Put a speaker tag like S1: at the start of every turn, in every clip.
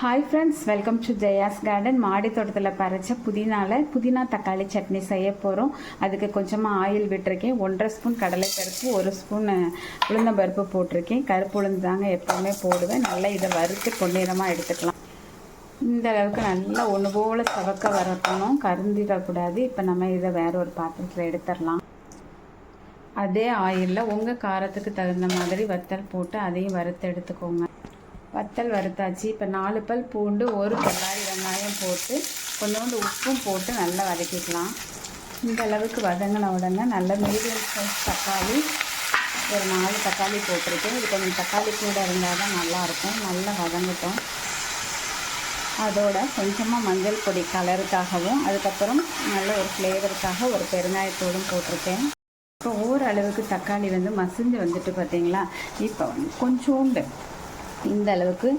S1: Hi friends welcome to Jaya's garden மாடி தோட்டத்தில் பறிச்ச புதினால புதினா தக்காளி சட்னி செய்ய போகிறோம் அதுக்கு கொஞ்சமாக ஆயில் விட்டுருக்கேன். ஒன்றரை ஸ்பூன் கடலை பருப்பு ஒரு ஸ்பூன் உளுந்தம்பருப்பு போட்டிருக்கேன். கருப்பு உளுந்து தாங்க எப்போவுமே போடுவேன். நல்லா இதை வறுத்து பொன்னிறமாக எடுத்துக்கலாம். இந்த அளவுக்கு நல்லா ஒன்று போல் சவக்க வரட்டணும் கருந்திடக்கூடாது இப்போ நம்ம இதை வேற ஒரு பாத்திரத்தில் எடுத்துடலாம். அதே ஆயிலில் உங்கள் காரத்துக்கு தகுந்த மாதிரி வத்தல் போட்டு அதையும் வறுத்து எடுத்துக்கோங்க. வத்தல் வறுத்தாச்சு. இப்போ நாலு பல் பூண்டு ஒரு பல்லாரி வெங்காயம் போட்டு கொஞ்சோண்டு உப்பும் போட்டு நல்லா வதக்கிக்கலாம். இந்த அளவுக்கு வதங்கின உடனே நல்ல மீடியம் சைஸ் தக்காளி ஒரு நாலு தக்காளி போட்டிருக்கேன். இது கொஞ்சம் தக்காளி கூட இருந்தால் தான் நல்லாயிருக்கும். நல்லா வதங்கட்டும். அதோட கொஞ்சமாக மஞ்சள் பொடி கலருக்காகவும் அதுக்கப்புறம் நல்ல ஒரு ஃப்ளேவருக்காக ஒரு பெருங்காயத்தோடும் போட்டிருக்கேன். இப்போ ஓரளவுக்கு தக்காளி வந்து மசிஞ்சு வந்துட்டு பார்த்தீங்களா இப்போ கொஞ்சோண்டு இந்த அளவுக்கு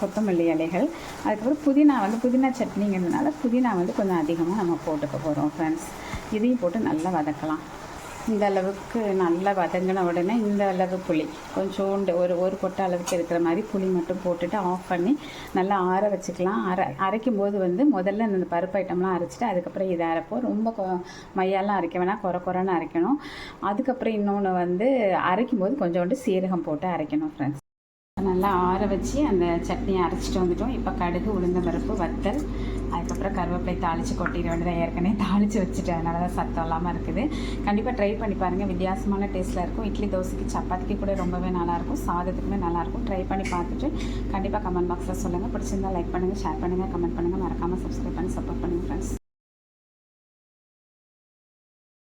S1: கொத்தமல்லி இலைகள். அதுக்கப்புறம் புதினா வந்து புதினா சட்னிங்கிறதுனால புதினா வந்து கொஞ்சம் அதிகமாக நம்ம போட்டுக்க போகிறோம் ஃப்ரெண்ட்ஸ் இதையும் போட்டு நல்லா வதக்கலாம். இந்த அளவுக்கு நல்லா வதங்கின உடனே இந்த அளவு புளி. கொஞ்சோண்டு ஒரு ஒரு கொட்டை அளவுக்கு இருக்கிற மாதிரி புளி மட்டும் போட்டுட்டு ஆஃப் பண்ணி நல்லா ஆற வச்சுக்கலாம். அரை அரைக்கும் போது வந்து முதல்ல இந்த பருப்பு ஐட்டம்லாம் அரைச்சிட்டு அதுக்கப்புறம் இதை அரைப்போம். ரொம்ப கொ- மையாலாம் அரைக்க வேணாம். குறை குறைன்னு அரைக்கணும். அதுக்கப்புறம் இன்னொன்று வந்து அரைக்கும் போது கொஞ்சோண்டு சீரகம் போட்டு அரைக்கணும் ஃப்ரெண்ட்ஸ் நல்லா ஆற வச்சு அந்த சட்னியை அரைச்சிட்டு வந்துட்டோம். இப்போ கடுகு உளுந்த பருப்பு வத்தல் அதுக்கப்புறம் கருவேப்பிலை தாளித்து கொட்டிட வேண்டியதாக ஏற்கனவே தாளித்து வச்சுட்டேன். அதனால தான் சத்தம் இல்லாமல் இருக்குது. கண்டிப்பாக ட்ரை பண்ணி பாருங்கள் வித்தியாசமான டேஸ்ட்டில் இருக்கும். இட்லி தோசைக்கு சப்பாத்திக்கு கூட ரொம்பவே நல்லாயிருக்கும் சாதத்துக்குமே நல்லாயிருக்கும் ட்ரை பண்ணி பார்த்துட்டு கண்டிப்பாக கமெண்ட் பாக்ஸில் சொல்லுங்கள் பிடிச்சிருந்தா லைக் பண்ணுங்கள் ஷேர் பண்ணுங்கள் கமெண்ட் பண்ணுங்கள் மறக்காமல் சப்ஸ்கிரைப் பண்ணி சப்போர்ட் பண்ணுங்கள் ஃப்ரெண்ட்ஸ்